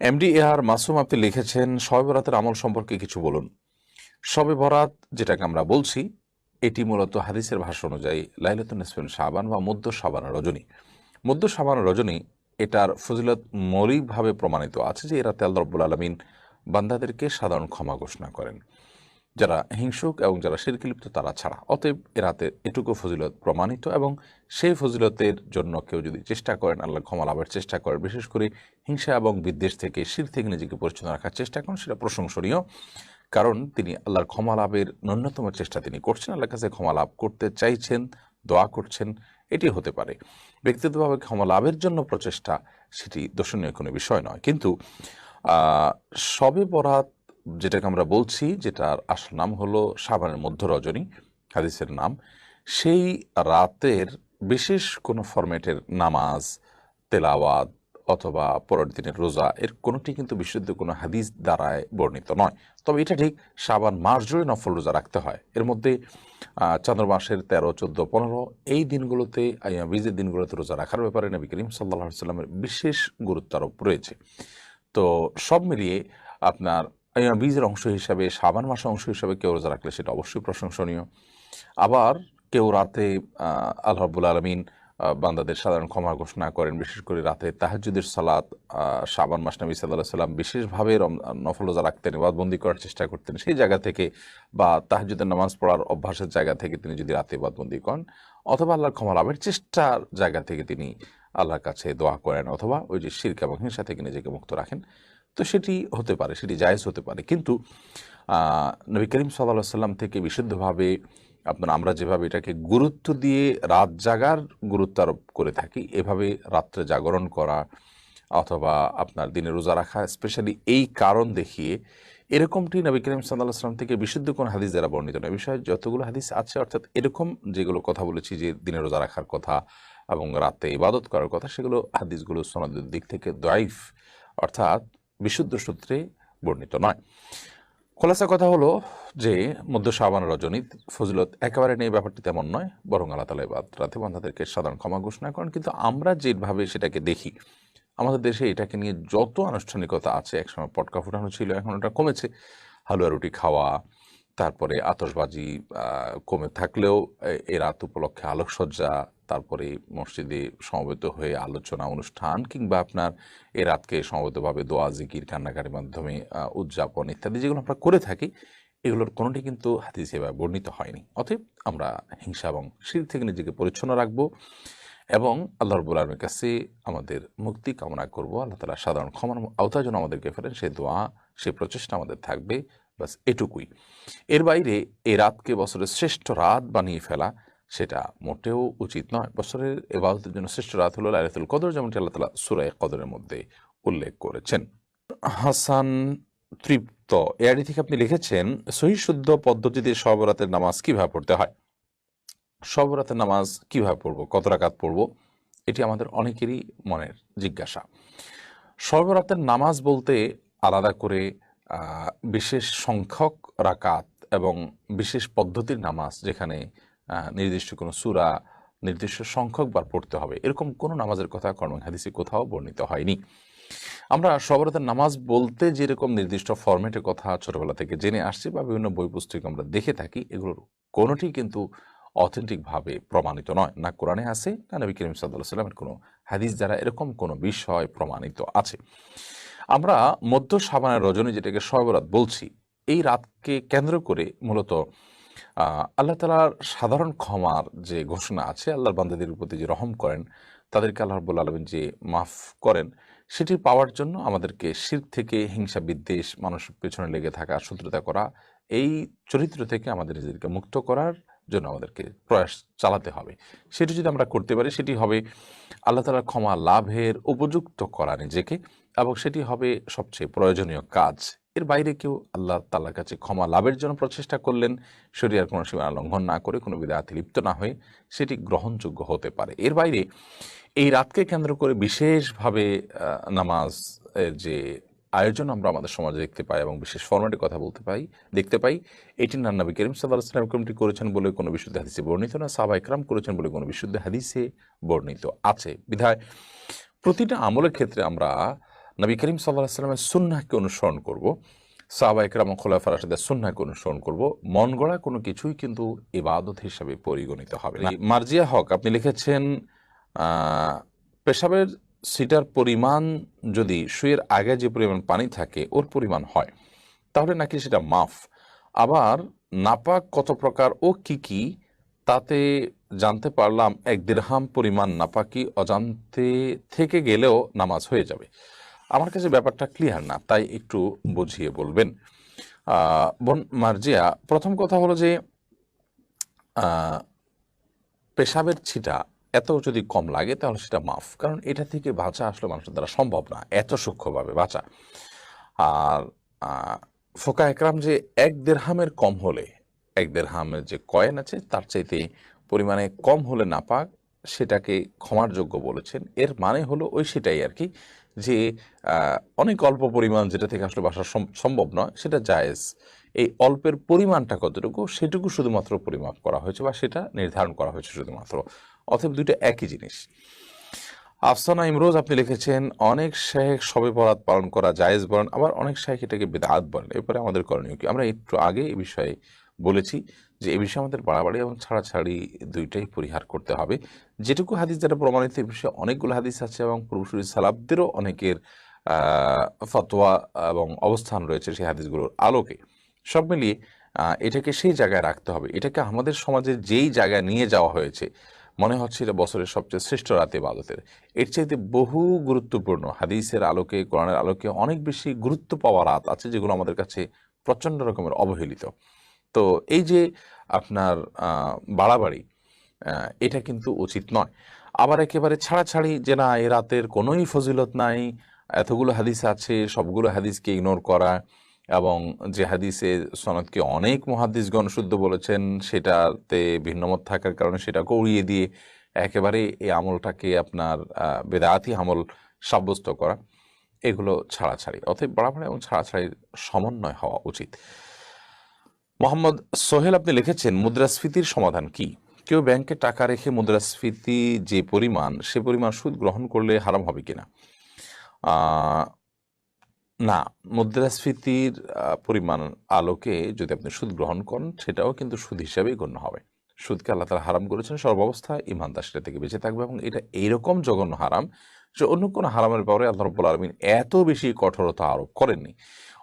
MD এ আর মাসুম আপনি লিখেছেন, শবে বরাতের আমল সম্পর্কে কিছু বলুন। শবে বরাত, যেটাকে আমরা বলছি, এটি মূলত হাদিসের ভাষা অনুযায়ী লাইলাতুন নিসফিন সাবান বা মধ্য সাবান রজনী। মধ্য সাবান রজনী, এটার ফজিলত মৌলিকভাবে প্রমাণিত আছে যে এরাতে আল্লাহ রব্বুল আলমিন বান্দাদেরকে সাধারণ ক্ষমা ঘোষণা করেন। যারা হিংসুক এবং যারা শিরকিলিপ্ত তারা ছাড়া। অতএব এরাতে এটুকু ফজিলত প্রমাণিত এবং সেই ফজিলতের জন্য কেউ যদি চেষ্টা করেন, আল্লাহ ক্ষমা লাভের চেষ্টা করেন বিশেষ করে হিংসা এবং বিদ্বেষ থেকে, শির থেকে নিজেকে পরিচ্ছন্ন রাখার চেষ্টা করেন, সেটা প্রশংসনীয়। কারণ তিনি আল্লাহর ক্ষমা লাভের ন্যূনতম চেষ্টা তিনি করছেন, আল্লাহর কাছে ক্ষমা লাভ করতে চাইছেন, দোয়া করছেন, এটি হতে পারে। ব্যক্তিগতভাবে ক্ষমা লাভের জন্য প্রচেষ্টা, সেটি দর্শনীয় কোনো বিষয় নয়। কিন্তু সবে বরাত যেটাকে আমরা বলছি, যেটার আসল নাম হলো সাবানের মধ্য রজনী, হাদিসের নাম। সেই রাতের বিশেষ কোনো ফরম্যাটের নামাজ, তেলাওয়াত অথবা পরের দিনের রোজা, এর কোনোটি কিন্তু বিশুদ্ধ কোনো হাদিস দ্বারায় বর্ণিত নয়। তবে এটা ঠিক সাবান মাস জুড়ে নফল রোজা রাখতে হয়। এর মধ্যে চন্দ্র মাসের তেরো, চোদ্দ, পনেরো, এই দিনগুলোতে বীজের দিনগুলোতে রোজা রাখার ব্যাপারে নবী করিম সাল্লাহ সাল্লামের বিশেষ গুরুত্ব আরোপ রয়েছে। তো সব মিলিয়ে আপনার বীজের অংশ হিসাবে সাবান মাসের অংশ হিসাবে কেউ রোজা রাখলে সেটা অবশ্যই প্রশংসনীয়। আবার কেউ রাতে আহ, আল্লাহ আলমিন বান্দাদের সাধারণ ক্ষমা ঘোষণা করেন বিশেষ করে রাতে তাহাজুদের সালাত শাবান মাস নবী সাল্লাহ সাল্লাম বিশেষভাবে নফল রোজা রাখতেন বাদবন্দি করার চেষ্টা করতেন। সেই জায়গা থেকে বা তাহাজুদের নামাজ পড়ার অভ্যাসের জায়গা থেকে তিনি যদি রাতে বাদবন্দি করেন অথবা আল্লাহর ক্ষমা লাভের চেষ্টার জায়গা থেকে তিনি আল্লাহর কাছে দোয়া করেন অথবা ওই যে শিরক এবং হিংসা থেকে নিজেকে মুক্ত রাখেন। তো সেটি হতে পারে, সেটি জায়েজ হতে পারে। কিন্তু নবী করিম সাল্লাহ সাল্লাম থেকে বিশুদ্ধভাবে আপনার আমরা যেভাবে এটাকে গুরুত্ব দিয়ে রাত জাগার গুরুত্ব আরোপ করে থাকি, এভাবে রাত্রে জাগরণ করা অথবা আপনার দিনে রোজা রাখা, স্পেশালি এই কারণ দেখিয়ে এরকমটি নবী করিম সাল্লাহ সাল্লাম থেকে বিশুদ্ধ কোন হাদিস দ্বারা বর্ণিত নয়। বিষয়ে যতগুলো হাদিস আছে, অর্থাৎ এরকম যেগুলো কথা বলেছি যে দিনে রোজা রাখার কথা এবং রাতে ইবাদত করার কথা, সেগুলো হাদিসগুলো সনদের দিক থেকে দয়ফ। অর্থাৎ বিশুদ্ধ সূত্রে বর্ণিত নয়। খোলাসা কথা হলো যে, মধ্য শাবান রজনী ফজলত একেবারে নেই, ব্যাপারটি তেমন নয়, বরং আল্লাহ তালা এবার রাতে বান্ধাদেরকে সাধারণ ক্ষমা ঘোষণা করেন। কিন্তু আমরা যেভাবে সেটাকে দেখি, আমাদের দেশে এটাকে নিয়ে যত আনুষ্ঠানিকতা আছে, একসময় পটকা ফুটানো ছিল, এখন ওটা কমেছে। হালুয়া রুটি খাওয়া, তারপরে আতসবাজি কমে থাকলেও এ- রাত উপলক্ষে আলোকসজ্জা তারপরে মসজিদে সমবেত হয়ে আলোচনা অনুষ্ঠান কিংবা আপনার এ রাতকে সমবেতভাবে দোয়া, জিকির কান্নাকারির মাধ্যমে উদযাপন ইত্যাদি যেগুলো আমরা করে থাকি, এগুলোর কোনোটি কিন্তু হাদিস এবার বর্ণিত হয়নি। অতএব আমরা হিংসা এবং শির থেকে নিজেকে পরিচ্ছন্ন রাখব এবং আল্লাহ রবুল আলমের কাছে আমাদের মুক্তি কামনা করব। আল্লাহ তালা সাধারণ ক্ষমার আওতায় যেন আমাদেরকে ফেরেন। সে দোয়া, সে প্রচেষ্টা আমাদের থাকবে। বাস এটুকুই। এর বাইরে এ রাতকে বছরের শ্রেষ্ঠ রাত বানিয়ে ফেলা সেটা মোটেও উচিত নয়। বছরের এবাদতের জন্য শ্রেষ্ঠ রাত হল লাইলাতুল কদর, যেমনটি আল্লাহ তালা সুরায় কদরের মধ্যে উল্লেখ করেছেন। হাসান তৃপ্ত। এআডি থেকে আপনি লিখেছেন, সহি শুদ্ধ পদ্ধতিতে সবরাতের নামাজ কীভাবে পড়তে হয়? সবরাতের নামাজ কীভাবে পড়ব? কত রাকাত পড়ব? এটি আমাদের অনেকেরই মনের জিজ্ঞাসা। সর্বরাতের নামাজ বলতে আলাদা করে বিশেষ সংখ্যক রাকাত এবং বিশেষ পদ্ধতির নামাজ যেখানে নির্দিষ্ট কোনো সুরা, নির্দিষ্ট সংখ্যক বার পড়তে হবে। এরকম কোনো নামাজের কথা কর্ম হাদিসে কোথাও বর্ণিত হয়নি। আমরা সবরাতের নামাজ বলতে যেরকম নির্দিষ্ট ফরম্যাটের কথা ছোটবেলা থেকে জেনে আসছি বা বিভিন্ন বই পুস্তক আমরা দেখে থাকি, এগুলোর কোনোটি কিন্তু অথেন্টিকভাবে প্রমাণিত নয়। না কোরআনে আছে, না নবী করিম সাল্লাহ সাল্লামের কোনো হাদিস দ্বারা এরকম কোনো বিষয় প্রমাণিত আছে। আমরা মধ্য সাবানের রজনী যেটাকে সবরাত বলছি, এই রাতকে কেন্দ্র করে মূলত আল্লাহ তালার সাধারণ ক্ষমার যে ঘোষণা আছে, আল্লাহর বান্দাদের প্রতি যে রহম করেন, তাদেরকে আল্লাহ রব্বুল আলমিন যে মাফ করেন, সেটি পাওয়ার জন্য আমাদেরকে শির থেকে হিংসা, বিদ্বেষ মানুষের পেছনে লেগে থাকা, শত্রুতা করা, এই চরিত্র থেকে আমাদের নিজেদেরকে মুক্ত করার জন্য আমাদেরকে প্রয়াস চালাতে হবে। সেটি যদি আমরা করতে পারি, সেটি হবে আল্লাহ তালার ক্ষমা লাভের উপযুক্ত করা নিজেকে, এবং সেটি হবে সবচেয়ে প্রয়োজনীয় কাজ। এর বাইরে কেউ আল্লাহ তাল্লার কাছে ক্ষমা লাভের জন্য প্রচেষ্টা করলেন শরীরের কোনো সীমা লঙ্ঘন না করে কোনো বিদায়াতে লিপ্ত না হয়ে সেটি গ্রহণযোগ্য হতে পারে। এর বাইরে এই রাতকে কেন্দ্র করে বিশেষভাবে নামাজ যে আয়োজন আমরা আমাদের সমাজে দেখতে পাই এবং বিশেষ ফরম্যাটে কথা বলতে পাই, দেখতে পাই, এটি নান্নবী করিম সাল্লাহ সাল্লাম কমিটি করেছেন বলে কোনো বিশুদ্ধ হাদিসে বর্ণিত না সাহবা ইকরাম করেছেন বলে কোনো বিশুদ্ধ হাদিসে বর্ণিত আছে। বিধায় প্রতিটা আমলের ক্ষেত্রে আমরা নবী করিম সাল্লাহ সাল্লামের সুন্নাহকে অনুসরণ করব সাহাবা একরাম খোলাফার রাশেদের সুন্নাহকে অনুসরণ করব মন গড়া কোনো কিছুই কিন্তু ইবাদত হিসাবে পরিগণিত হবে মার্জিয়া হক আপনি লিখেছেন পেশাবের সিটার পরিমাণ যদি শুয়ের আগে যে পরিমাণ পানি থাকে ওর পরিমাণ হয় তাহলে নাকি সেটা মাফ। আবার নাপাক কত প্রকার ও কি কি তাতে জানতে পারলাম এক দেড়হাম পরিমাণ নাপাকি অজান্তে থেকে গেলেও নামাজ হয়ে যাবে। আমার কাছে ব্যাপারটা ক্লিয়ার না, তাই একটু বুঝিয়ে বলবেন। বোন মার্জিয়া, প্রথম কথা হলো যে পেশাবের ছিটা এত যদি কম লাগে তাহলে সেটা মাফ, কারণ এটা থেকে বাঁচা আসলে মানুষের দ্বারা সম্ভব না, এত সূক্ষ্মভাবে বাঁচা। আর ফোকা একরাম যে এক দেড়হামের কম হলে, এক দেড়হামের যে কয়েন আছে তার চাইতে পরিমাণে কম হলে না পাক, সেটাকে ক্ষমার যোগ্য বলেছেন। এর মানে হলো ওই সেটাই আর কি যে অনেক অল্প পরিমাণ যেটা থেকে আসলে বাসা সম্ভব নয়, সেটা জায়েজ। এই অল্পের পরিমাণটা কতটুকু, সেটুকু শুধুমাত্র পরিমাপ করা হয়েছে বা সেটা নির্ধারণ করা হয়েছে শুধুমাত্র। অতএব দুইটা একই জিনিস। আফসানা ইমরোজ আপনি লিখেছেন, অনেক শেখ সবে বরাত পালন করা জায়েজ বলেন, আবার অনেক শেখ এটাকে বেদাত বলেন। এরপরে আমাদের করণীয় কি? আমরা একটু আগে এই বিষয়ে বলেছি যে এ বিষয়ে আমাদের বাড়াবাড়ি এবং ছাড়াছাড়ি দুইটাই পরিহার করতে হবে। যেটুকু হাদিস যেটা প্রমাণিত এ বিষয়ে অনেকগুলো হাদিস আছে এবং পূর্বসূরি সালাবদেরও অনেকের ফতোয়া এবং অবস্থান রয়েছে সেই হাদিসগুলোর আলোকে। সব মিলিয়ে এটাকে সেই জায়গায় রাখতে হবে। এটাকে আমাদের সমাজের যেই জায়গায় নিয়ে যাওয়া হয়েছে, মনে হচ্ছে এটা বছরের সবচেয়ে শ্রেষ্ঠ রাতে বাদতের এর চাইতে বহু গুরুত্বপূর্ণ হাদিসের আলোকে, কোরআনের আলোকে অনেক বেশি গুরুত্ব পাওয়া রাত আছে যেগুলো আমাদের কাছে প্রচণ্ড রকমের অবহেলিত। তো এই যে আপনার বাড়াবাড়ি এটা কিন্তু উচিত নয়। আবার একেবারে ছাড়াছাড়ি যে না, এ রাতের কোনোই ফজিলত নাই, এতগুলো হাদিস আছে, সবগুলো হাদিসকে ইগনোর করা এবং যে হাদিসে সনদকে অনেক মহাদিসগণ শুদ্ধ বলেছেন, সেটাতে ভিন্নমত থাকার কারণে সেটাকে উড়িয়ে দিয়ে একেবারে এই আমলটাকে আপনার বেদাতি আমল সাব্যস্ত করা, এগুলো ছাড়াছাড়ি। অতএব বাড়াবাড়ি এবং ছাড়াছাড়ির সমন্বয় হওয়া উচিত। মোহাম্মদ সোহেল, আপনি লিখেছেন, মুদ্রাস্ফীতির সমাধান কি? কেউ ব্যাংকে টাকা রেখে মুদ্রাস্ফীতি যে পরিমাণ, সে পরিমাণ সুদ গ্রহণ করলে হারাম হবে কিনা? না, মুদ্রাস্ফীতির পরিমাণ আলোকে যদি আপনি সুদ গ্রহণ করেন, সেটাও কিন্তু সুদ হিসাবেই গণ্য হবে। সুদকে আল্লাহ তালা হারাম করেছেন সর্বাবস্থায় ইমানদার সেটা থেকে বেঁচে থাকবে এবং এটা এইরকম জঘন্য হারাম যে অন্য কোনো হারামের ব্যাপারে আল্লাহ রব্বুল আলমিন এত বেশি কঠোরতা আরোপ করেননি।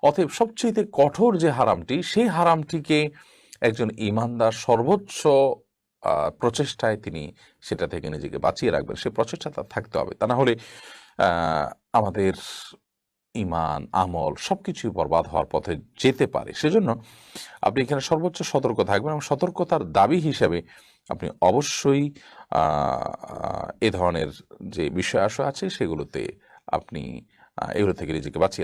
অতএব সবচেয়ে কঠোর যে হারামটি, সেই হারামটিকে একজন ইমানদার সর্বোচ্চ প্রচেষ্টায় তিনি সেটা থেকে নিজেকে বাঁচিয়ে রাখবেন। সে প্রচেষ্টা তার থাকতে হবে। তা না হলে আমাদের ইমান আমল সব কিছুই বরবাদ হওয়ার পথে যেতে পারে। সেজন্য আপনি এখানে সর্বোচ্চ সতর্ক থাকবেন এবং সতর্কতার দাবি হিসাবে আপনি অবশ্যই এ ধরনের যে বিষয় আসা আছে সেগুলোতে আপনি এগুলো থেকে নিজেকে বাঁচিয়ে।